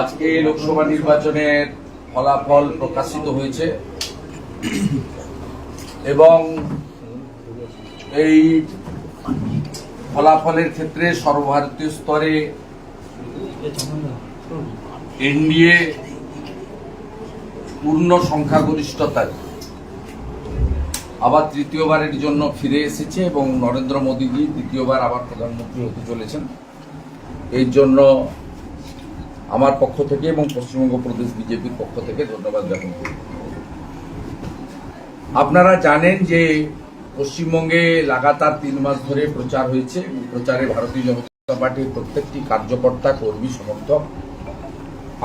আজকে লোকসভা নির্বাচনের ফলাফল প্রকাশিত হয়েছে। এবং এই ফলাফলের ক্ষেত্রে সর্বভারতীয় স্তরে এনডিএ পূর্ণ সংখ্যাগরিষ্ঠতায় আবার তৃতীয়বারের জন্য ফিরে এসেছে এবং নরেন্দ্র মোদীজি দ্বিতীয়বার আবার প্রধানমন্ত্রী হতে চলেছেন। এর জন্য আমার পক্ষ থেকে এবং পশ্চিমবঙ্গ প্রদেশ বিজেপির পক্ষ থেকে ধন্যবাদ জ্ঞাপন করি। আপনারা জানেন যে পশ্চিমবঙ্গে লাগাতার তিন মাস ধরে প্রচার হয়েছে প্রচারে ভারতীয় জনতা পার্টির প্রত্যেকটি কার্যকর্তা, কর্মী, সমর্থক।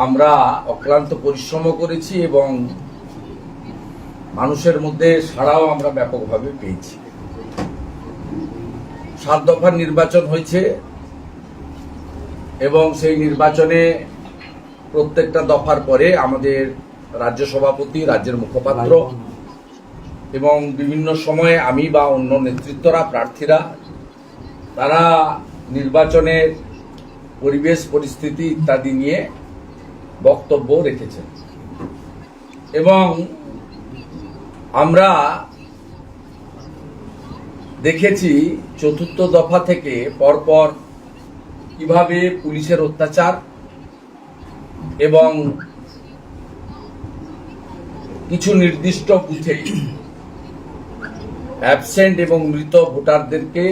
আমরা অক্লান্ত পরিশ্রম করেছি এবং মানুষের মধ্যে সাড়াও আমরা ব্যাপকভাবে পেয়েছি। সাত দফার নির্বাচন হয়েছে এবং সেই নির্বাচনে প্রত্যেকটা দফার পরে আমাদের রাজ্য সভাপতি, রাজ্যের মুখপাত্র এবং বিভিন্ন সময়ে আমি বা অন্য নেতৃত্বরা, প্রার্থীরা, তারা নির্বাচনের পরিবেশ, পরিস্থিতি ইত্যাদি নিয়ে বক্তব্য রেখেছেন। এবং আমরা দেখেছি চতুর্থ দফা থেকে পরপর কীভাবে পুলিশের অত্যাচার এবং কিছু নির্দিষ্ট বুথে অ্যাবসেন্ট এবং মৃত ভোটারদেরকে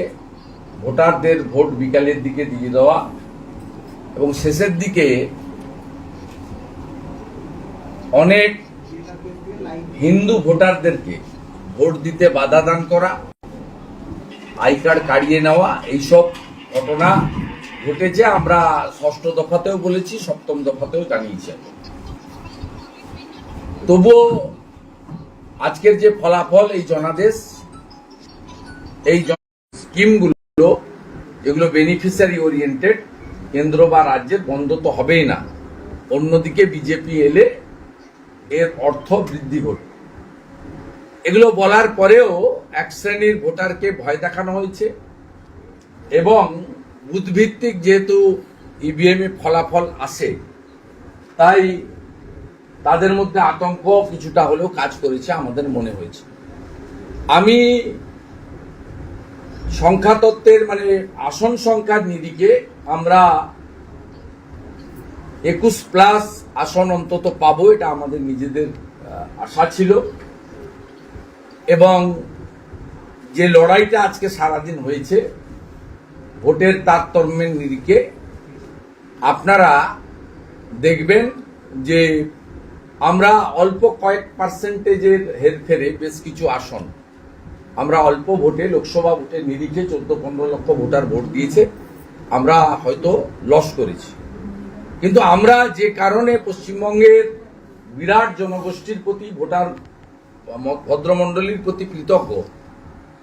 ভোটারদের ভোট বিকালের দিকে দিয়ে দেওয়া এবং শেষের দিকে অনেক হিন্দু ভোটারদেরকে ভোট দিতে বাধা দান করা, আই কার্ড কাড়িয়ে নেওয়া, এইসব ঘটনা ঘটেছে, আমরা ষষ্ঠ দফাতেও বলেছি, সপ্তম দফাতেও জানিয়েছি তবুও আজকের যে ফলাফল, এই জনাদেশ, এই স্কিমগুলো যেগুলো বেনিফিশিয়ারি ওরিয়েন্টেড কেন্দ্র বা রাজ্যের বন্ধ তো হবেই না। অন্যদিকে বিজেপি এলে এর অর্থ বৃদ্ধি ঘটবে। এগুলো বলার পরেও এক শ্রেণির ভোটারকে ভয় দেখানো হয়েছে এবং বুথভিত্তিক যেহেতু ইভিএম এ ফলাফল আসে তাই তাদের মধ্যে আতঙ্ক কিছুটা হলেও কাজ করেছে আমাদের মনে হয়েছে। আমি সংখ্যাতত্ত্বের মানে আসন সংখ্যার নিরিখে আমরা একুশ প্লাস আসন অন্তত পাবো, এটা আমাদের নিজেদের আশা ছিল। এবং যে লড়াইটা আজকে সারাদিন হয়েছে ভোটের তারতম্যের নিরিখে আপনারা দেখবেন যে আমরা অল্প কয়েক পার্সেন্টেজের হেরফেরে বেশ কিছু আসন। আমরা অল্প ভোটে, লোকসভা ভোটের নিরিখে চোদ্দ পনেরো লক্ষ ভোটার ভোট দিয়েছে। আমরা হয়তো লস করেছি। কিন্তু আমরা যে কারণে পশ্চিমবঙ্গের বিরাট জনগোষ্ঠীর প্রতি, ভোটার ভদ্রমণ্ডলীর প্রতি কৃতজ্ঞ,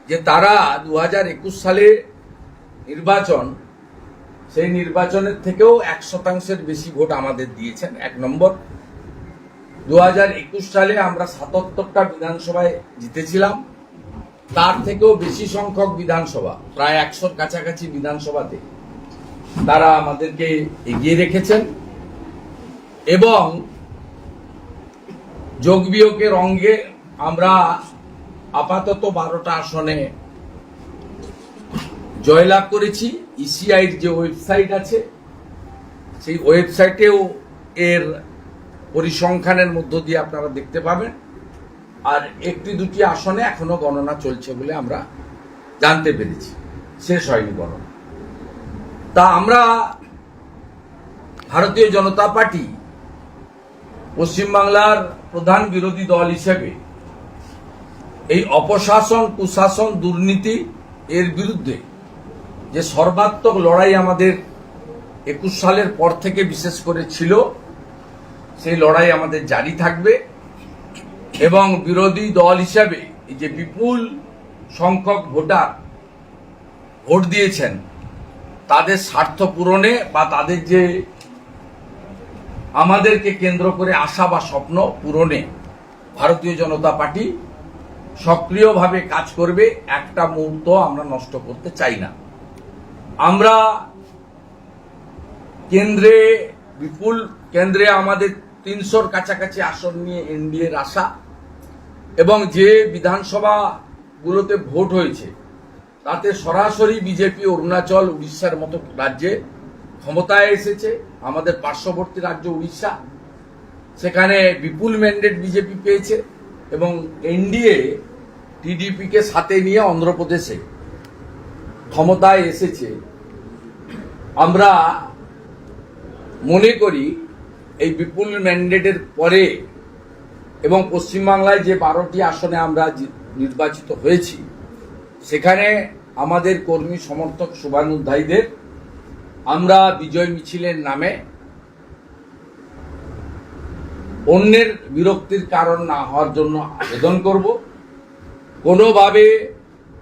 যে তারা দু হাজার একুশ সালে নির্বাচন, সেই নির্বাচনের থেকেও এক শতাংশের বেশি ভোট আমাদের দিয়েছেন, এক নম্বর। দু হাজার একুশ সালে আমরা সাতাত্তরটা বিধানসভায় জিতেছিলাম, তার থেকেও বেশি সংখ্যক বিধানসভা, প্রায় একশোর কাছাকাছি বিধানসভাতে তারা আমাদেরকে এগিয়ে রেখেছেন এবং যোগ বিয়োগের অঙ্গে আমরা আপাতত বারোটা আসনে জয়লাভ করেছি। ইসিআইর যে ওয়েবসাইট আছে, সেই ওয়েবসাইটেও এর পরিসংখ্যানের মধ্য দিয়ে আপনারা দেখতে পাবেন। আর একটি দুটি আসনে এখনও গণনা চলছে বলে আমরা জানতে পেরেছি। শেষ হয়নি গণনা। তা আমরা ভারতীয় জনতা পার্টি পশ্চিমবাংলার প্রধান বিরোধী দল হিসেবে এই অপশাসন, কুশাসন, দুর্নীতি এর বিরুদ্ধে যে সর্বাত্মক লড়াই আমাদের একুশ সালের পর থেকে বিশেষ করে ছিল, সেই লড়াই আমাদের জারি থাকবে এবং বিরোধী দল হিসাবে যে বিপুল সংখ্যক ভোটার ভোট দিয়েছেন, তাদের স্বার্থ পূরণে বা তাদের যে আমাদেরকে কেন্দ্র করে আশা বা স্বপ্ন পূরণে ভারতীয় জনতা পার্টি সক্রিয়ভাবে কাজ করবে, একটা মুহূর্ত আমরা নষ্ট করতে চাই না। আমরা কেন্দ্রে, বিপুল কেন্দ্রে আমাদের তিনশোর কাছাকাছি আসন নিয়ে এনডিএর আশা এবং যে বিধানসভাগুলোতে ভোট হয়েছে, তাতে সরাসরি বিজেপি, অরুণাচল, উড়িষ্যার মতো রাজ্যে ক্ষমতায় এসেছে। আমাদের পার্শ্ববর্তী রাজ্য উড়িষ্যা, সেখানে বিপুল ম্যান্ডেট বিজেপি পেয়েছে এবং এনডিএ টিডিপিকে সাথে নিয়ে অন্ধ্রপ্রদেশে ক্ষমতায় এসেছে। আমরা মনে করি এই বিপুল ম্যান্ডেটের পরে এবং পশ্চিমবাংলায় যে বারোটি আসনে আমরা নির্বাচিত হয়েছি, সেখানে আমাদের কর্মী সমর্থক শুভানুধ্যায়ীদের আমরা বিজয় মিছিলের নামে অন্যের বিরক্তির কারণ না হওয়ার জন্য আবেদন করব। কোনোভাবে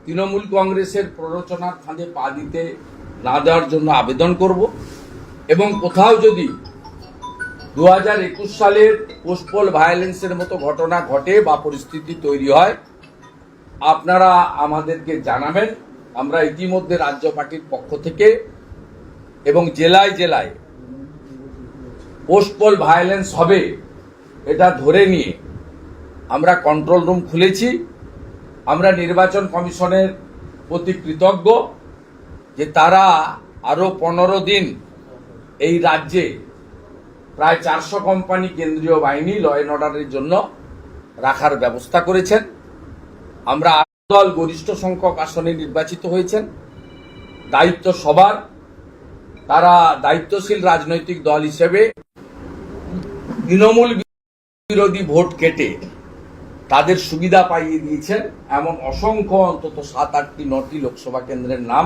তৃণমূল কংগ্রেসের প্ররোচনার ফাঁদে পা দিতে না দেওয়ার জন্য আবেদন করব। এবং কোথাও যদি দু হাজার একুশ সালের পোস্টপোল ভায়োলেন্সের মতো ঘটনা ঘটে বা পরিস্থিতি তৈরি হয়, আপনারা আমাদেরকে জানাবেন। আমরা ইতিমধ্যে রাজ্য পার্টির পক্ষ থেকে এবং জেলায় জেলায় পোস্টপোল ভায়োলেন্স হবে এটা ধরে নিয়ে আমরা কন্ট্রোল রুম খুলেছি। আমরা নির্বাচন কমিশনের প্রতি কৃতজ্ঞ। যে তারা আরও পনেরো দিন এই রাজ্যে প্রায় চারশো কোম্পানি কেন্দ্রীয় বাহিনী ল অ্যান্ড অর্ডারের জন্য রাখার ব্যবস্থা করেছেন। আমরা দল গরিষ্ঠ সংখ্যক আসনে নির্বাচিত হয়েছেন। দায়িত্ব সবার। তারা দায়িত্বশীল রাজনৈতিক দল হিসেবে তৃণমূল বিরোধী ভোট কেটে তাদের সুবিধা পাইয়ে দিয়েছেন। এমন অসংখ্য অন্তত সাত আটটি নটি লোকসভা কেন্দ্রের নাম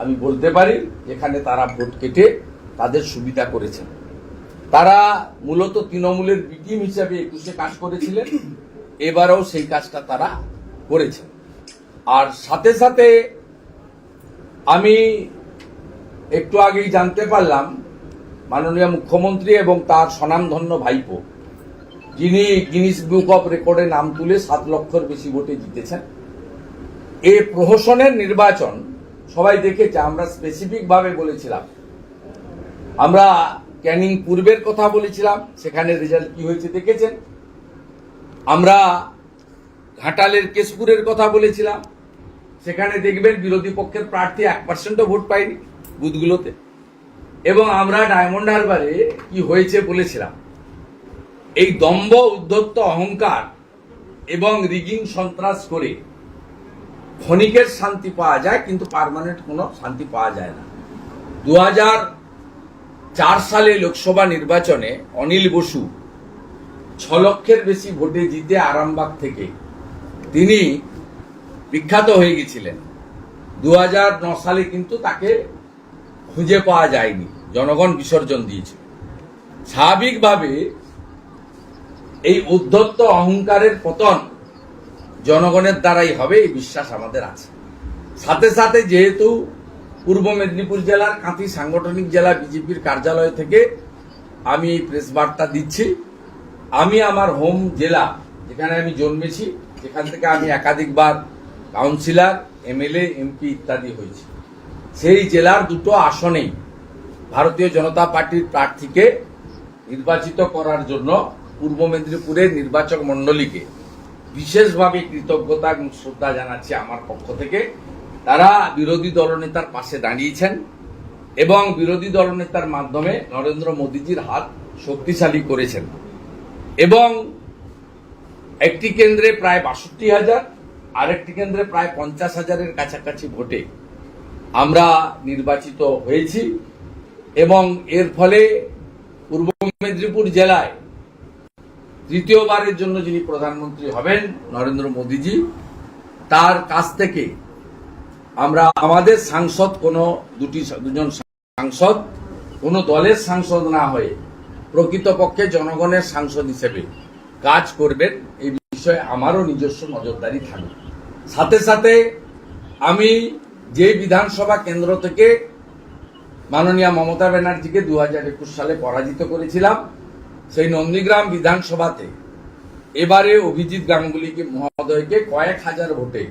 আমি বলতে পারি যেখানে তারা ভোট কেটে তাদের সুবিধা করেছেন। তারা মূলত তৃণমূলের বিটিম হিসাবে একুশে কাজ করেছিলেন, এবারেও সেই কাজটা তারা করেছেন। আর সাথে সাথে আমি একটু আগেই জানতে পারলাম, মাননীয় মুখ্যমন্ত্রী এবং তার স্বনামধন্য ভাইপো, যিনি গিনিস বুক অফ রেকর্ডে নাম তুলে সাত লক্ষর বেশি ভোটে জিতেছেন। এ প্রহসনের নির্বাচন সবাই দেখেছে, আমরা স্পেসিফিক ভাবে বলেছিলাম। আমরা ক্যানিং পূর্বের কথা বলেছিলাম, সেখানে রেজাল্ট কি হয়েছে দেখেছেন? আমরা ঘাটালের কেশপুরের কথা বলেছিলাম, সেখানে দেখবেন বিরোধী পক্ষের প্রার্থী এক পার্সেন্টও ভোট পায়নি বুথগুলোতে। এবং আমরা ডায়মন্ড হারবারে কি হয়েছে বলেছিলাম, এই দম্ভ, উদ্ধত্ত, অহংকার এবং রিগিং সন্ত্রাস করে ক্ষণিকের শান্তি পাওয়া যায়, কিন্তু পার্মানেন্ট কোনো শান্তি পাওয়া যায় না। দু চার সালে লোকসভা নির্বাচনে অনিল বসু ছ লক্ষের বেশি ভোটে জিতে আরামবাগ থেকে। তিনি বিখ্যাত হয়ে গেছিলেন। দু সালে কিন্তু তাকে খুঁজে পাওয়া যায়নি। জনগণ বিসর্জন দিয়েছিল। স্বাভাবিকভাবে এই উদ্ধত্ত অহংকারের পতন জনগণের দ্বারাই হবে, এই বিশ্বাস আমাদের আছে। সাথে সাথে যেহেতু পূর্ব মেদিনীপুর জেলার কাঁথি সাংগঠনিক জেলা বিজেপির কার্যালয় থেকে আমি এই প্রেস বার্তা দিচ্ছি, আমি আমার হোম জেলা, যেখানে আমি জন্মেছি, যেখান থেকে আমি একাধিকবার কাউন্সিলর এমএলএ এমপি ইত্যাদি হয়েছি। সেই জেলার দুটো আসনেই ভারতীয় জনতা পার্টির প্রার্থীকে নির্বাচিত করার জন্য পূর্ব মেদিনীপুরের নির্বাচক মণ্ডলীকে বিশেষভাবে কৃতজ্ঞতা এবং শ্রদ্ধা জানাচ্ছি আমার পক্ষ থেকে। তারা বিরোধী দলনেতার পাশে দাঁড়িয়েছেন এবং বিরোধী দলনেতার মাধ্যমে নরেন্দ্র মোদীজির হাত শক্তিশালী করেছেন। এবং একটি কেন্দ্রে প্রায় বাষট্টি হাজার, আরেকটি কেন্দ্রে প্রায় পঞ্চাশ হাজারের কাছাকাছি ভোটে আমরা নির্বাচিত হয়েছি এবং এর ফলে পূর্ব মেদিনীপুর জেলায় তৃতীয়বারের জন্য যিনি প্রধানমন্ত্রী হবেন নরেন্দ্র মোদীজি, তার কাছ থেকে আমরা আমাদের সাংসদ কোনো দুটি দুজন সাংসদ, কোনো দলের সাংসদ না হয়ে প্রকৃতপক্ষে জনগণের সাংসদ হিসেবে কাজ করবেন, এই বিষয়ে আমারও নিজস্ব নজরদারি থাকবে। সাথে সাথে আমি যে বিধানসভা কেন্দ্র থেকে মাননীয় মমতা ব্যানার্জিকে দু হাজার একুশ সালে পরাজিত করেছিলাম সেই নন্দীগ্রাম বিধানসভাতে এবারে অভিজিৎ গাঙ্গুলিকে, মহোদয়কে কয়েক হাজার ভোটে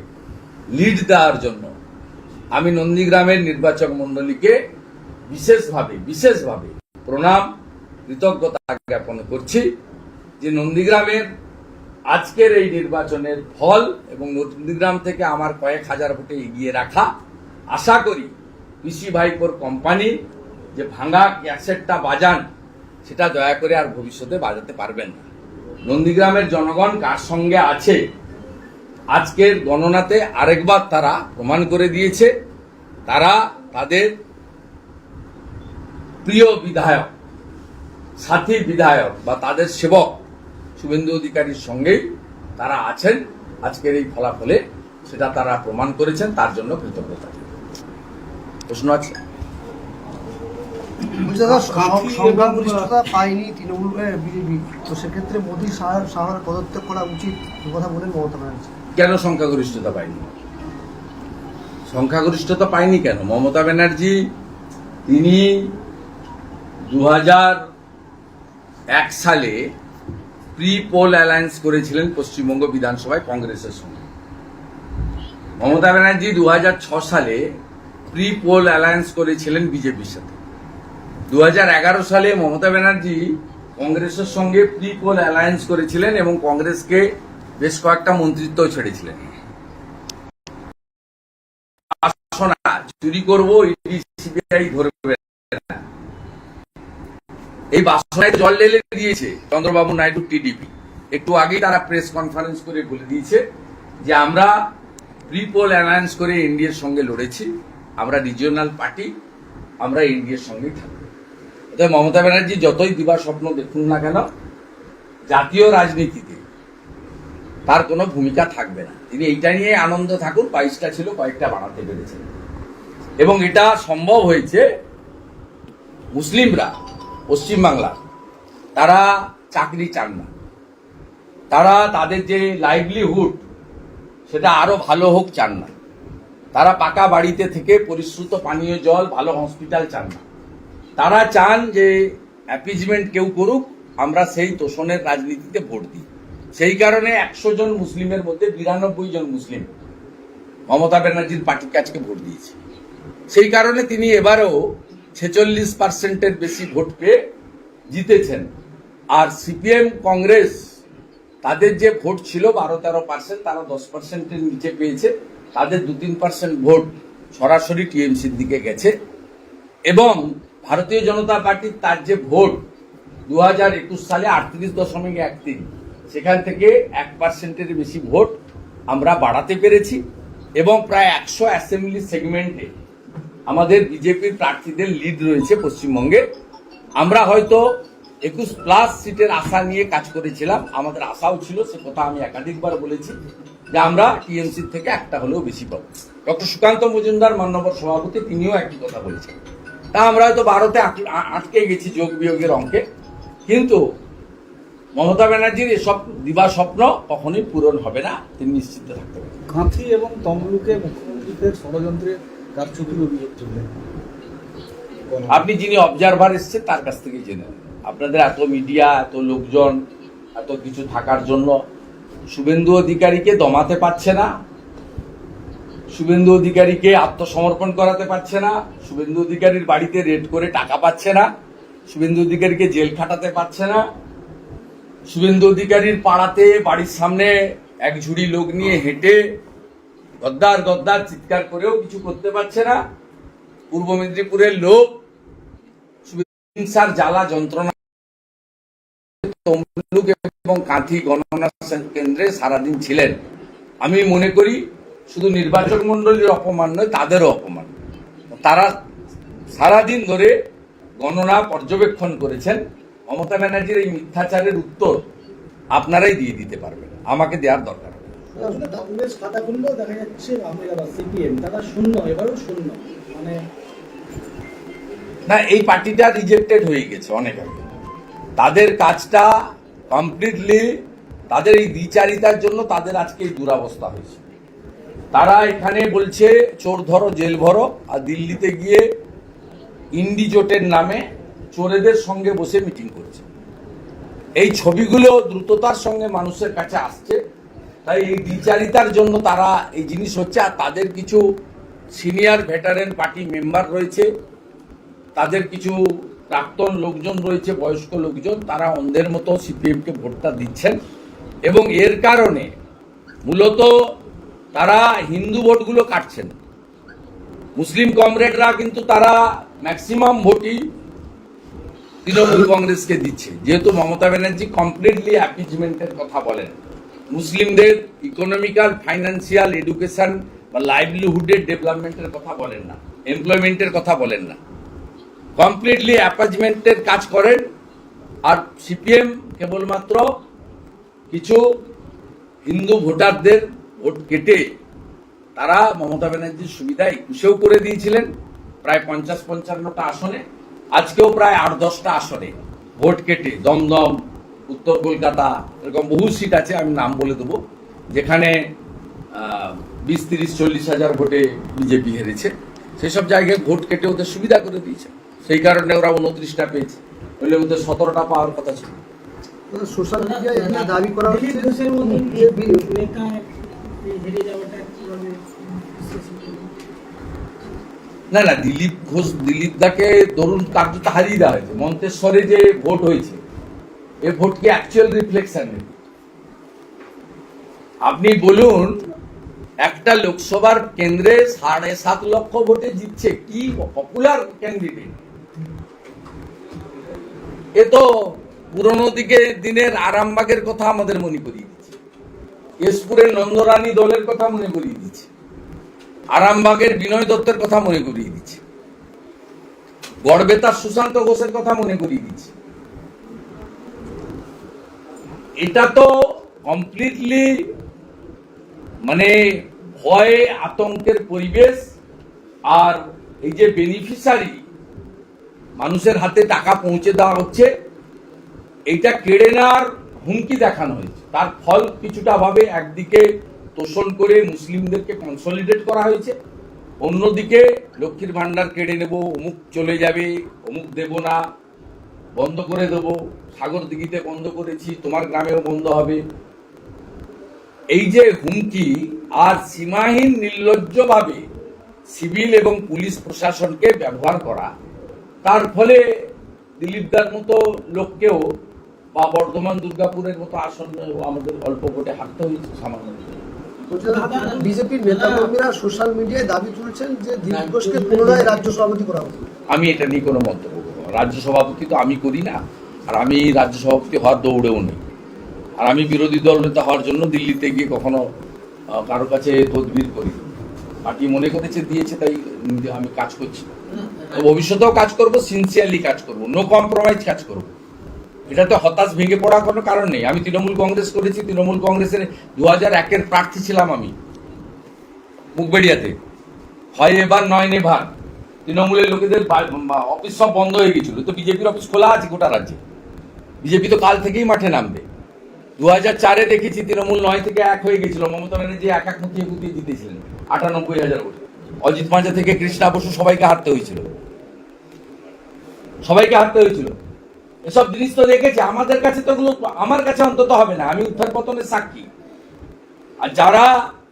লিড দেওয়ার জন্য আমি নন্দীগ্রামের নির্বাচক মণ্ডলীকে বিশেষভাবে বিশেষভাবে প্রণাম, কৃতজ্ঞতা জ্ঞাপন করছি যে নন্দীগ্রামের আজকের এই নির্বাচনের ফল এবং নন্দীগ্রাম থেকে আমার কয়েক হাজার ভোটে এগিয়ে রাখা আশা করি পিসি ভাইপোর কোম্পানি যে ভাঙা ক্যাসেটটা বাজান সেটা দয়া করে আর ভবিষ্যতে বাজাতে পারবেন না। নন্দীগ্রামের জনগণ কার সঙ্গে আছে? আজকের গণনাতে আরেকবার তারা প্রমাণ করে দিয়েছে। তারা তাদের প্রিয় বিধায়ক, সাথী বিধায়ক বা তাদের সেবক শুভেন্দু অধিকারীর সঙ্গেই তারা আছেন। আজকের এই ফলাফলে সেটা তারা প্রমাণ করেছেন, তার জন্য কৃতজ্ঞতা। প্রশ্ন আছে বলছি দাদা কাঁথি এবং- সংখ্যাগরিষ্ঠতা পায়নি তৃণমূল বিজেপি। তো সেক্ষেত্রে মোদী শাহ শাহর পদত্যাগ করা উচিত এ কথা বলেন মমতা ব্যানার্জি। কেন সংখ্যাগরিষ্ঠতা পায়নি? সংখ্যাগরিষ্ঠতা পায়নি কেন? মমতা ব্যানার্জি তিনি দু এক সালে প্রি পোল অ্যালায়েন্স করেছিলেন পশ্চিমবঙ্গ বিধানসভায় কংগ্রেসের সঙ্গে। মমতা ব্যানার্জি দু সালে প্রি পোল অ্যালায়েন্স করেছিলেন বিজেপির সাথে। দু হাজার এগারো সালে মমতা ব্যানার্জি কংগ্রেসের সঙ্গে প্রি পোল অ্যালায়েন্স করেছিলেন এবং কংগ্রেসকে বেশ কয়েকটা মন্ত্রিত্ব ছেড়েছিলেন। চুরি করব ইডি সিবিআই ধরবে এই বাসনায় জল ঢেলে দিয়েছে চন্দ্রবাবু নাইডু টিডিপি। একটু আগেই তারা প্রেস কনফারেন্স করে বলে দিয়েছে যে আমরা প্রিপোল অ্যালায়েন্স করে এনডিএর সঙ্গে লড়েছি, আমরা রিজিওনাল পার্টি, আমরা এনডিএর সঙ্গেই থাকব। অতএব মমতা ব্যানার্জি যতই দিবা স্বপ্ন দেখুন না কেন, জাতীয় রাজনীতিতে তার কোনো ভূমিকা থাকবে না। তিনি এইটা নিয়ে আনন্দ থাকুন, বাইশটা ছিল, কয়েকটা বাড়াতে পেরেছেন। এবং এটা সম্ভব হয়েছে মুসলিমরা, পশ্চিমবাংলা, তারা চাকরি চান না। তারা তাদের যে লাইভলিহুড সেটা আরও ভালো হোক চান না। তারা পাকা বাড়িতে থেকে পরিশ্রুত পানীয় জল, ভালো হসপিটাল চান না। তারা চান যে অ্যাপিজমেন্ট কেউ করুক, আমরা সেই তোষণের রাজনীতিতে ভোট দিই। সেই কারণে একশো জন মুসলিমের মধ্যে বিরানব্বই জন মুসলিম মমতা ব্যানার্জির পার্টির কাছকে ভোট দিয়েছে। সেই কারণে তিনি এবারও ছেচল্লিশ পার্সেন্টের বেশি ভোট পেয়ে জিতেছেন। আর সিপিএম, কংগ্রেস, তাদের যে ভোট ছিল বারো তেরো পার্সেন্ট, তারা দশ পার্সেন্টের নিচে পেয়েছে। তাদের দু তিন পার্সেন্ট ভোট সরাসরি টিএমসির দিকে গেছে। এবং ভারতীয় জনতা পার্টির তার যে ভোট দু হাজার একুশ সালে আটত্রিশ দশমিক এক তিন, সেখান থেকে এক পার্সেন্টের বেশি ভোট আমরা বাড়াতে পেরেছি এবং প্রায় একশো অ্যাসেম্বলি সেগমেন্টে আমাদের বিজেপির প্রার্থীদের লিড রয়েছে পশ্চিমবঙ্গে। আমরা হয়তো একুশ প্লাস সিটের আশা নিয়ে কাজ করেছিলাম, আমাদের আশাও ছিল, সে কথা আমি একাধিকবার বলেছি যে আমরা টিএমসি থেকে একটা হলেও বেশি পাবো। ডক্টর সুকান্ত মজুমদার মান্যবর সভাপতি, তিনিও একই কথা বলেছেন। তা আমরা হয়তো বারোতে আট- আটকে গেছি যোগ বিয়োগের অঙ্কে। কিন্তু মমতা ব্যানার্জির এসব দিবা স্বপ্ন কখনোই পূরণ হবে না তিনি নিশ্চিত থাকতে পারেন। কাঁথি এবং তমলুকে মুখ্যমন্ত্রীদের ষড়যন্ত্রে কারচুপির অভিযোগ তুললেন আপনি যিনি অবজারভার এসছে তার কাছ থেকে জেনে আপনাদের এত মিডিয়া এত লোকজন এত কিছু থাকার জন্য শুভেন্দু অধিকারীকে দমাতে পারছে না। শুভেন্দু অধিকারীকে আত্মসমর্পণ করাতে পারছে না, শুভেন্দু অধিকারীর বাড়িতে রেড করে টাকা পাচ্ছে না, শুভেন্দু অধিকারীকে জেল খাটাতে পারছে না। শুভেন্দু অধিকারীর পাড়াতে, বাড়ির সামনে এক ঝুড়ি লোক নিয়ে হেঁটে গদ্দার গদ্দার চিৎকার করেও কিছু করতে পারছে না। পূর্ব মেদিনীপুরের লোক হিংসার জ্বালা যন্ত্রণা তমলুক এবং কাঁথি গণনা কেন্দ্রে সারাদিন ছিলেন। আমি মনে করি শুধু নির্বাচক মন্ডলীর অপমান নয় তাদেরও অপমান। তারা সারাদিন ধরে গণনা পর্যবেক্ষণ করেছেন। মমতা ব্যানার্জির এই মিথ্যাচারের উত্তর আপনারাই দিয়ে দিতে পারবেন আমাকে দেওয়ার দরকার কংগ্রেস খাতা খুললেও দেখা যাচ্ছে সিপিএম তারা শূন্য এবারও শূন্য। মানে না এই পার্টিটা রিজেক্টেড হয়ে গেছে অনেক আগে। তাদের কাজটা কমপ্লিটলি তাদের এই দ্বিচারিতার জন্য তাদের আজকে এই দুরাবস্থা হয়েছে। তারা এখানে বলছে, চোর ধরো, জেল ভরো। আর দিল্লিতে গিয়ে ইন্ডিজোটের নামে চোরেদের সঙ্গে বসে মিটিং করছে। এই ছবিগুলো দ্রুততার সঙ্গে মানুষের কাছে আসছে। তাই এই দ্বিচারিতার জন্য তারা এই জিনিস হচ্ছে, আর তাদের কিছু সিনিয়র ভেটারেন পার্টি মেম্বার রয়েছে, তাদের কিছু প্রাক্তন লোকজন রয়েছে, বয়স্ক লোকজন, তারা অন্ধের মতো সিপিএমকে ভোটটা দিচ্ছেন। এবং এর কারণে মূলত তারা হিন্দু ভোটগুলো কাটছেন। মুসলিম কমরেডরা কিন্তু তারা ম্যাক্সিমাম ভোটই তৃণমূল কংগ্রেসকে দিচ্ছে। যেহেতু মমতা ব্যানার্জি কমপ্লিটলি অ্যাপিজমেন্টের কথা বলেন। মুসলিমদের ইকোনমিক্যাল ফাইন্যান্সিয়াল এডুকেশন বা লাইভলিহুডের ডেভেলপমেন্টের কথা বলেন না। এমপ্লয়মেন্টের কথা বলেন না। কমপ্লিটলি অ্যাপাজমেন্টের কাজ করেন। আর সিপিএম কেবলমাত্র কিছু হিন্দু ভোটারদের ভোট কেটে তারা মমতা ব্যানার্জির সুবিধা একুশেও করে দিয়েছিলেন প্রায় পঞ্চাশ পঞ্চান্নটা আসনে আজকেও প্রায় আট দশটা আসনে ভোট কেটে দমদম উত্তর কলকাতা এরকম বহু সিট আছে আমি নাম বলে দেবো যেখানে বিশ তিরিশ চল্লিশ হাজার ভোটে বিজেপি হেরেছে। সেসব জায়গায় ভোট কেটে ওদের সুবিধা করে দিয়েছে। সেই কারণে ওরা উনত্রিশটা পেয়েছে। নইলে ওদের সতেরোটা পাওয়ার কথা ছিল। সোশ্যাল মিডিয়ায় দাবি করা হচ্ছে না না, দিলীপ ঘোষ, দিলীপ দাকে ধরুন হারিয়ে দেওয়া হয়েছে। মন্তেশ্বরে যে ভোট হয়েছে, এ ভোট কি অ্যাকচুয়াল রিফ্লেকশন আপনি বলুন, একটা লোকসভার কেন্দ্রে সাড়ে সাত লক্ষ ভোটে জিতছে, কি পপুলার ক্যান্ডিডেট এ তো পুরনো দিকে দিনের আরামবাগের কথা আমাদের মনে করিয়ে কেশপুরের নন্দরানী দলের কথা মনে করিয়ে দিচ্ছে আরামবাগের বিনয় দত্তের কথা মনে করিয়ে দিচ্ছে গড়বেতার সুশান্ত ঘোষের কথা মনে করিয়ে দিচ্ছে এটা তো কমপ্লিটলি মানে ভয়ে আতঙ্কের পরিবেশ আর এই যে বেনিফিশিয়ারি মানুষের হাতে টাকা পৌঁছে দেওয়া হচ্ছে, এইটা কেড়ে নেওয়ার হুমকি দেখানো হয়েছে। তার ফল কিছুটা ভাবে একদিকে তোষণ করে মুসলিমদেরকে কনসলিডেট করা হয়েছে, অন্যদিকে লক্ষ্মীর ভান্ডার কেড়ে নেব, অমুক চলে যাবে, অমুক দেব না, বন্ধ করে দেব, সাগর দিঘিতে বন্ধ করেছি, তোমার গ্রামেও বন্ধ হবে। এই যে হুমকি আর সীমাহীন নির্লজ্জভাবে সিভিল এবং পুলিশ প্রশাসনকে ব্যবহার করা, তার ফলে দিলীপদার মতো লোককেও বা বর্ধমান দুর্গাপুরের মতো আসন আমাদের অল্প ভোটে হারতে হয়েছে সামান্য বিজেপির নেতা কর্মীরা সোশ্যাল মিডিয়ায় দাবি তুলছেন যে দিলীপ ঘোষকে পুনরায় রাজ্য সভাপতি করা আমি এটা নিয়ে কোনো মন্তব্য করব রাজ্য সভাপতি তো আমি করি না আর আমি রাজ্য সভাপতি হওয়ার দৌড়েও নেই। আর আমি বিরোধী দল নেতা হওয়ার জন্য দিল্লিতে গিয়ে কখনো কারও কাছে তদবির করি পার্টি মনে করেছে দিয়েছে তাই আমি কাজ করছি। ভবিষ্যতেও কাজ করব সিনসিয়ারলি কাজ করব। নো কম্প্রোমাইজ কাজ করব। এটাতে হতাশ ভেঙে পড়ার কোনো কারণ নেই। আমি তৃণমূল কংগ্রেস করেছি, তৃণমূল কংগ্রেসের দু হাজার একের প্রার্থী ছিলাম আমি, মুখবেড়িয়াতে। হয় এবার, নয় নেভার তৃণমূলের লোকেদের অফিস সব বন্ধ হয়ে গেছিল, তো বিজেপির অফিস খোলা আছে গোটা রাজ্যে। বিজেপি তো কাল থেকেই মাঠে নামবে। দু হাজার চারে দেখেছি তৃণমূল নয় থেকে এক হয়ে গেছিল, মমতা ব্যানার্জি এক এক মুখিয়ে গুটিয়ে জিতেছিলেন, আটানব্বই হাজার ভোটে। অজিত মাঝা থেকে কৃষ্ণা বসু সবাইকে হারতে হয়েছিল। সবাইকে হারতে হয়েছিল। এসব জিনিস তো দেখেছি আমাদের কাছে তো আমার কাছে অন্তত হবে না, আমি উত্থান পতনের সাক্ষী। আর যারা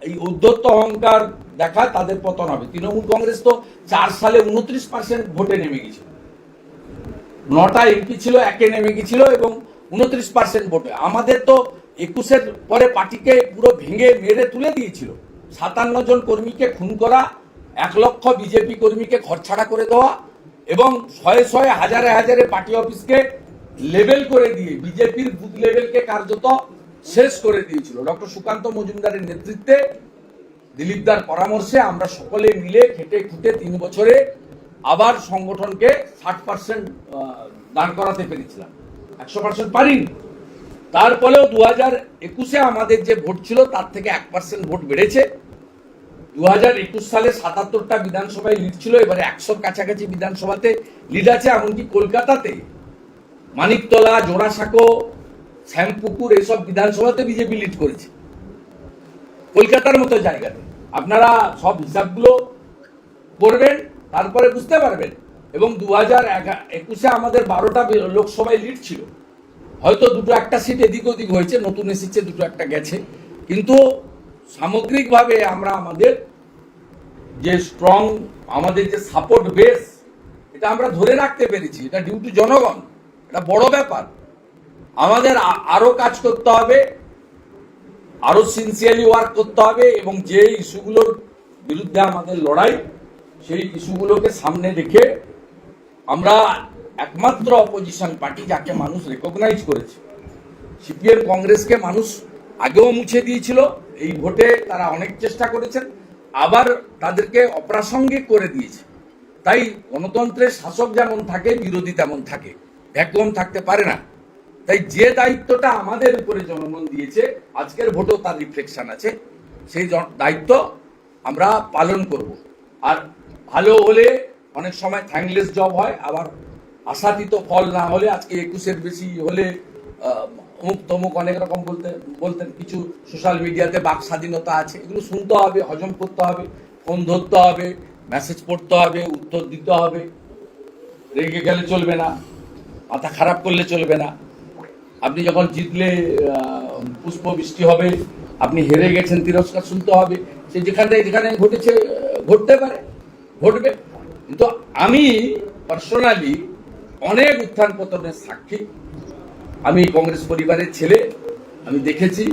এই উদ্ধত্ত অহংকার দেখায়, তাদের পতন হবে। তৃণমূল কংগ্রেস তো চার সালে উনত্রিশ পার্সেন্ট ভোটে নেমে গেছিল। নটা এমপি ছিল, একে নেমে গেছিল এবং উনত্রিশ পার্সেন্ট ভোটে। আমাদের তো একুশের পরে পার্টিকে পুরো ভেঙে মেরে তুলে দিয়েছিল। সাতান্ন জন কর্মীকে খুন করা, এক লক্ষ বিজেপি কর্মীকে ঘরছাড়া করে দেওয়া এবং শয়ে শয়ে হাজারে হাজারে পার্টি অফিসকে লেভেল করে দিয়ে, বিজেপির বুথ লেভেলকে কার্যত শেষ করে দিয়েছিল। ডক্টর সুকান্ত মজুমদারের নেতৃত্বে দিলীপদার পরামর্শে আমরা সকলে মিলে খেটে খুঁটে তিন বছরে আবার সংগঠনকে ষাট পার্সেন্ট দান করাতে পেরেছিলাম। একশো পার্সেন্ট পারিনি। তারপরেও দু হাজার একুশে আমাদের যে ভোট ছিল, তার থেকে এক পার্সেন্ট ভোট বেড়েছে। দু হাজার একুশ সালে সাতাত্তরটা বিধানসভায় লিড ছিল, এবারে একশোর কাছাকাছি বিধানসভাতে লিড আছে, এমনকি কলকাতাতে। মানিকতলা, জোড়াসাঁকো, শ্যামপুকুর, এসব বিধানসভাতে বিজেপি লিড করেছে। কলকাতার মতো জায়গাতে। আপনারা সব হিসাবগুলো করবেন, তারপরে বুঝতে পারবেন। এবং দু হাজার একুশে আমাদের বারোটা লোকসভায় লিড ছিল। হয়তো দুটো একটা সিট এদিক ওদিক হয়েছে, নতুন এসেছে, দুটো একটা গেছে। কিন্তু সামগ্রিকভাবে আমরা আমাদের যে স্ট্রং আমাদের যে সাপোর্ট বেস এটা আমরা ধরে রাখতে পেরেছি। এটা ডিউটি জনগণ। এটা বড় ব্যাপার। আমাদের আ- আরও কাজ করতে হবে। আরও সিনসিয়ারলি ওয়ার্ক করতে হবে এবং যে ইস্যুগুলোর বিরুদ্ধে আমাদের লড়াই, সেই ইস্যুগুলোকে সামনে রেখে আমরা একমাত্র অপোজিশন পার্টি যাকে মানুষ রেকগনাইজ করেছে। সিপিএম, কংগ্রেসকে মানুষ আগেও মুছে দিয়েছিল। এই ভোটে তারা অনেক চেষ্টা করেছেন। আবার তাদেরকে অপ্রাসঙ্গিক করে দিয়েছে। তাই গণতন্ত্রের শাসক যেমন থাকে, বিরোধী তেমন থাকে। ভ্যাকুয়াম থাকতে পারে না। তাই যে দায়িত্বটা আমাদের উপরে জনগণ দিয়েছে, আজকের ভোটেও তার রিফ্লেকশন আছে। সেই দায়িত্ব আমরা পালন করব। আর ভালো হলে অনেক সময় থ্যাঙ্কলেস জব হয়। আবার আশাতীত ফল না হলে আজকে একুশের বেশি হলে অমুক তমুক অনেক রকম বলতে, বলতেন, কিছু সোশ্যাল মিডিয়াতে বাক স্বাধীনতা আছে, এগুলো শুনতে হবে, হজম করতে হবে ফোন ধরতে হবে মেসেজ পড়তে হবে, উত্তর দিতে হবে। রেগে গেলে চলবে না, মাথা খারাপ করলে চলবে না। আপনি যখন জিতলে পুষ্প বৃষ্টি হবে, আপনি হেরে গেছেন, তিরস্কার শুনতে হবে। সে যেখানে যেখানে ঘটেছে, ঘটতে পারে, ঘটবে। কিন্তু আমি পার্সোনালি অনেক উত্থান পতনের সাক্ষী। আমি কংগ্রেস পরিবারের ছেলে আমি দেখেছি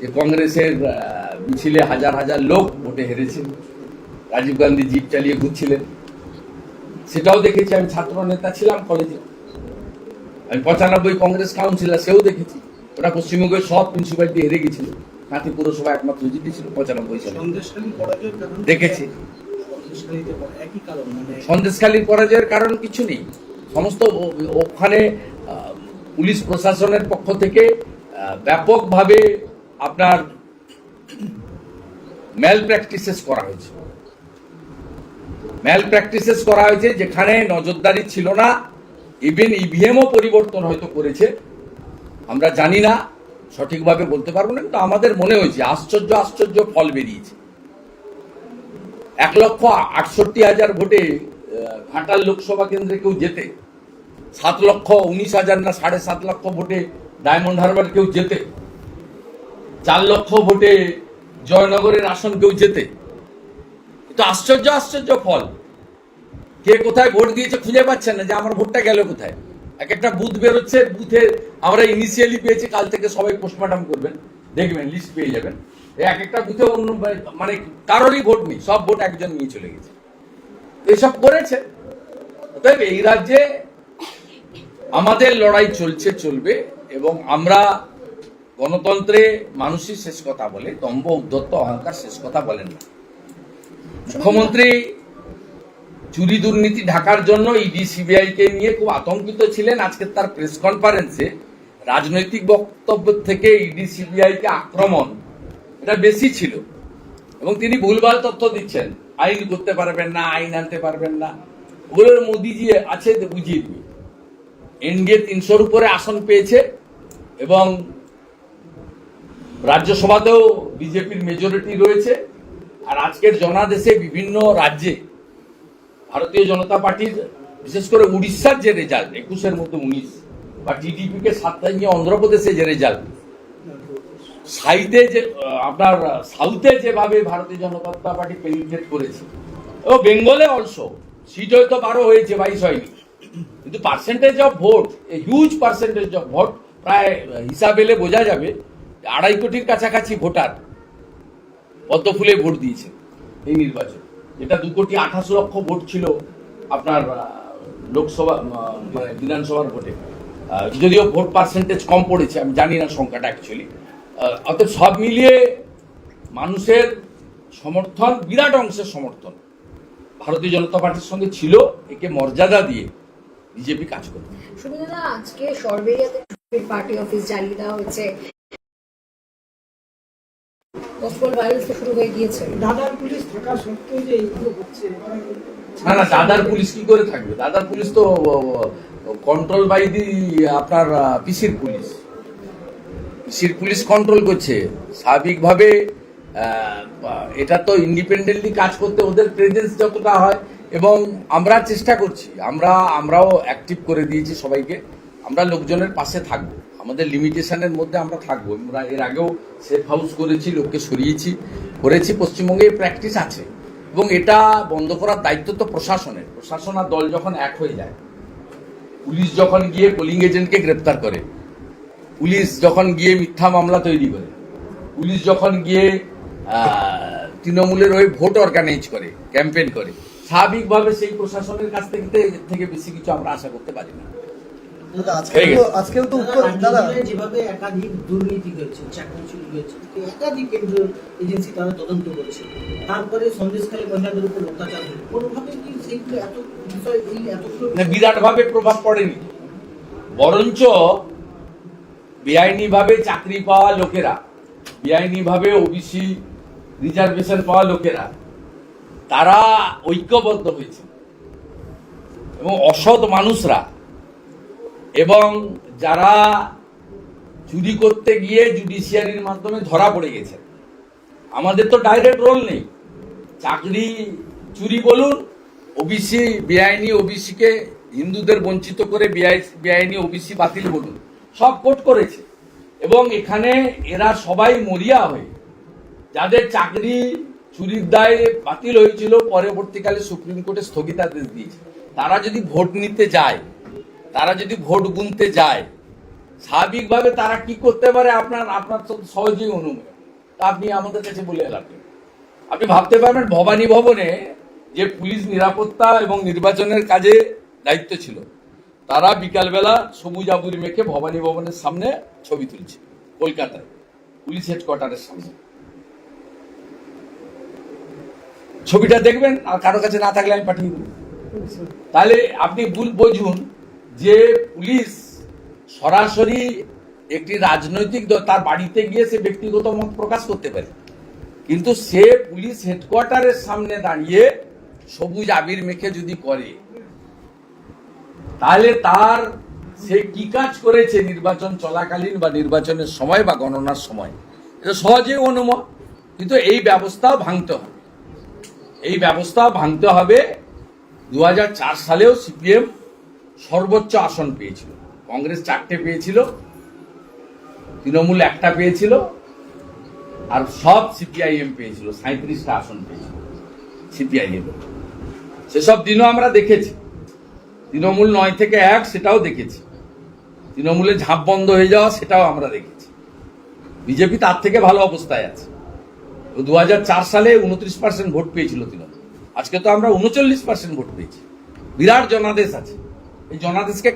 যে কংগ্রেসের মিছিলে হাজার হাজার লোক ভোটে হেরেছে। রাজীব গান্ধী জিপ চালিয়ে ঘুরছিলেন। সেটাও দেখেছি আমি ছাত্র নেতা ছিলাম কলেজে আমি পঁচানব্বই কংগ্রেস কাউন্সিলর সেও দেখেছি। ওরা পশ্চিমবঙ্গের সব মিউনিসিপ্যালিটি হেরে গেছিল। নাতি পুরসভা একমাত্র জিতেছিল পঁচানব্বই সালে। দেখেছি। মানে সন্দেশখালীর পরাজয়ের কারণ কিছু নেই। সমস্ত ওখানে পুলিশ প্রশাসনের পক্ষ থেকে ব্যাপকভাবে আপনার ম্যাল প্র্যাকটিসেস করা হয়েছে। ম্যাল প্র্যাকটিসেস করা হয়েছে যেখানে নজরদারি ছিল না ইভেন ইভিএমও পরিবর্তন হয়তো করেছে। আমরা জানি না, সঠিকভাবে বলতে পারব না, কিন্তু আমাদের মনে হয়েছে, আশ্চর্য আশ্চর্য ফল বেরিয়েছে। এক লক্ষ আটষট্টি হাজার ভোটে ঘাটাল লোকসভা কেন্দ্রে কেউ যেতে সাত লক্ষ উনিশ হাজার না সাড়ে সাত লক্ষ ভোটে ডায়মন্ড হারবার কেউ যেতে চার লক্ষ ভোটে জয়নগরের আসন কেউ যেতে তো আশ্চর্য আশ্চর্য ফল। কে কোথায় ভোট দিয়েছে খুঁজে পাচ্ছেন না যে আমার ভোটটা গেল কোথায়? এক একটা বুথ বেরোচ্ছে, বুথে আমরা ইনিশিয়ালি পেয়েছি, কাল থেকে সবাই পোস্টমর্টম করবেন। দেখবেন লিস্ট পেয়ে যাবেন। এক একটা বুথে অন্য মানে কারোরই ভোট নেই, সব ভোট একজন নিয়ে চলে গেছে। এসব করেছে। অতএব এই রাজ্যে আমাদের লড়াই চলছে, চলবে এবং আমরা গণতন্ত্রে মানুষই শেষ কথা বলে, দম্ভ, উদ্ধত্ত, অহংকার শেষ কথা বলেন না। মুখ্যমন্ত্রী চুরি দুর্নীতি ঢাকার জন্য ইডি সিবিআই কে নিয়ে খুব আতঙ্কিত ছিলেন। আজকে তার প্রেস কনফারেন্সে রাজনৈতিক বক্তব্য থেকে ইডি সিবিআই কে আক্রমণ, এটা বেশি ছিল এবং তিনি ভুলভাল তথ্য দিচ্ছেন। আইন করতে পারবেন না, আইন আনতে পারবেন না। ওগুলোর মোদিজি আছে, বুঝিয়ে দিবে। এনডিএ তিনশোর উপরে আসন পেয়েছে এবং রাজ্যসভাতেও বিজেপির মেজরিটি রয়েছে। আর আজকের জনাদেশে বিভিন্ন রাজ্যে ভারতীয় জনতা পার্টির, বিশেষ করে উড়িষ্যার যে রেজাল্ট একুশের মধ্যে উনিশ, বা টিডিপি কে সাতটা নিয়ে অন্ধ্রপ্রদেশে যে রেজাল্ট সাইতে যে, আপনার সাউথে যেভাবে ভারতীয় জনতা পার্টি পেনিট্রেট করেছে, ও বেঙ্গলে অলসো সিট হয়তো বারো হয়েছে, বাইশ হয়নি। কিন্তু percentage of vote huge percentage of vote প্রায় হিসাব এলে বোঝা যাবে আড়াই কোটির কাছাকাছি ভোটার পদ্ম ফুলে ভোট দিয়েছে এই নির্বাচন। যেটা দু কোটি আঠাশ লক্ষ ভোট ছিল আপনার লোকসভা বিধানসভার ভোটে। যদিও ভোট পার্সেন্টেজ কম পড়েছে, আমি জানি না সংখ্যাটা অ্যাকচুয়ালি অর্থাৎ সব মিলিয়ে মানুষের সমর্থন বিরাট অংশের সমর্থন। ভারতীয় জনতা পার্টির সঙ্গে ছিল, একে মর্যাদা দিয়ে বিজেপি কাজ করবে। সুবিধা আজকে সরবেরিয়াতে পার্টি অফিস জ্বালিয়ে দেওয়া হয়েছে। তো শুরু হয়ে গিয়েছে। দাদার পুলিশ থাকা সত্ত্বেও যে এইগুলো হচ্ছে না না দাদার পুলিশ কি করে থাকবে? দাদার পুলিশ তো কন্ট্রোল বাই দি আপনার পিসির পুলিশ। পিসির পুলিশ কন্ট্রোল করছে। স্বাভাবিকভাবে আহ, এটা তো ইন্ডিপেন্ডেন্টলি কাজ করতে ওদের প্রেজেন্স যতটা হয় এবং আমরা চেষ্টা করছি, আমরা, আমরাও অ্যাক্টিভ করে দিয়েছি সবাইকে, আমরা লোকজনের পাশে থাকব। আমাদের লিমিটেশনের মধ্যে আমরা থাকব। আমরা এর আগেও সেফ হাউস করেছি, লোককে সরিয়েছি, করেছি, পশ্চিমবঙ্গে প্র্যাকটিস আছে। এবং এটা বন্ধ করার দায়িত্ব তো প্রশাসনের। প্রশাসন আর দল যখন এক হয়ে যায়, পুলিশ যখন গিয়ে পোলিং এজেন্টকে গ্রেপ্তার করে, পুলিশ যখন গিয়ে মিথ্যা মামলা তৈরি করে, পুলিশ যখন গিয়ে তৃণমূলের ওই ভোট অর্গানাইজ করে ক্যাম্পেইন করে স্বাভাবিকভাবে সেই প্রশাসনের কাছ থেকে থেকে বেশি কিছু আমরা আশা করতে পারি না। আজকেও তো গেছে। আজকেও তো উত্তর দাদা যেভাবে একাধিক দুর্নীতি হয়েছে চাকরি চুরি হয়েছে একাধিক কেন্দ্রীয় এজেন্সি তারা তদন্ত করছে। তারপরে সন্দেশখালী মহিলাদের উপর অত্যাচার হলো। কোনোভাবে কি সেইগুলো এত বিষয় এই এতগুলো বিরাটভাবে প্রভাব পড়েনি। বরঞ্চ বেআইনিভাবে চাকরি পাওয়া লোকেরা বেআইনিভাবে ওবিসি রিজার্ভেশন পাওয়া লোকেরা তারা ঐক্যবদ্ধ হয়েছে। এবং অসৎ মানুষরা এবং যারা চুরি করতে গিয়ে জুডিশিয়ারির মাধ্যমে ধরা পড়ে গেছে। আমাদের তো ডাইরেক্ট রোল নেই। চাকরি, চুরি বলুন ওবিসি বেআইনি ওবিসিকে হিন্দুদের বঞ্চিত করে বেআই- বেআইনি ওবিসি বাতিল বলুন, সব কোর্ট করেছে। এবং এখানে এরা সবাই মরিয়া হয়ে, যাদের চাকরি চুরির দায়ে বাতিল হয়েছিল, পরবর্তীকালে সুপ্রিম কোর্টে স্থগিতাদেশ দিয়েছে তারা যদি ভোট নিতে যায়, তারা যদি ভোট গুনতে যায়, স্বাভাবিকভাবে তারা কি করতে পারে আপনার আপনার সহজেই অনুমতি তা আপনি আমাদের কাছে বলে রাখবেন আপনি ভাবতে পারবেন, ভবানী ভবনে যে পুলিশ নিরাপত্তা এবং নির্বাচনের কাজে দায়িত্ব ছিল, তারা বিকালবেলা সবুজ আবুরি মেখে ভবানী ভবনের সামনে ছবি তুলছে, কলকাতায়, পুলিশ হেডকোয়ার্টারের সামনে। ছবিটা দেখবেন আর কারও কাছে না থাকলে আমি পাঠিয়ে দেবো। তাহলে আপনি ভুল বুঝুন যে পুলিশ সরাসরি একটি রাজনৈতিক দল, তার বাড়িতে গিয়ে সে ব্যক্তিগত মত প্রকাশ করতে পারে। কিন্তু সে পুলিশ হেডকোয়ার্টারের সামনে দাঁড়িয়ে সবুজ আবির মেখে যদি করে, তাহলে তার সে কি কাজ করেছে নির্বাচন চলাকালীন বা নির্বাচনের সময় বা গণনার সময়? এটা সহজেই অনুমান কিন্তু এই ব্যবস্থাও ভাঙতে হবে। এই ব্যবস্থা ভাঙতে হবে। দু হাজার চার সালেও সিপিএম সর্বোচ্চ আসন পেয়েছিল। কংগ্রেস চারটে পেয়েছিল, তৃণমূল একটা পেয়েছিল, আর সব সিপিআইএম পেয়েছিল সাঁত্রিশটা আসন পেয়েছিল সিপিআইএম সেসব দিনও আমরা দেখেছি। তৃণমূল নয় থেকে এক সেটাও দেখেছি। তৃণমূলের ঝাঁপ বন্ধ হয়ে যাওয়া সেটাও আমরা দেখেছি। বিজেপি তার থেকে ভালো অবস্থায় আছে। দু হাজার চার সালে উনত্রিশ পার্সেন্ট ভোট পেয়েছিল তৃণমূল। আজকে তো আমরা উনচল্লিশ পার্সেন্ট ভোট পেয়েছি। বিরাট জনাদেশ আছে। এই জনাদেশকে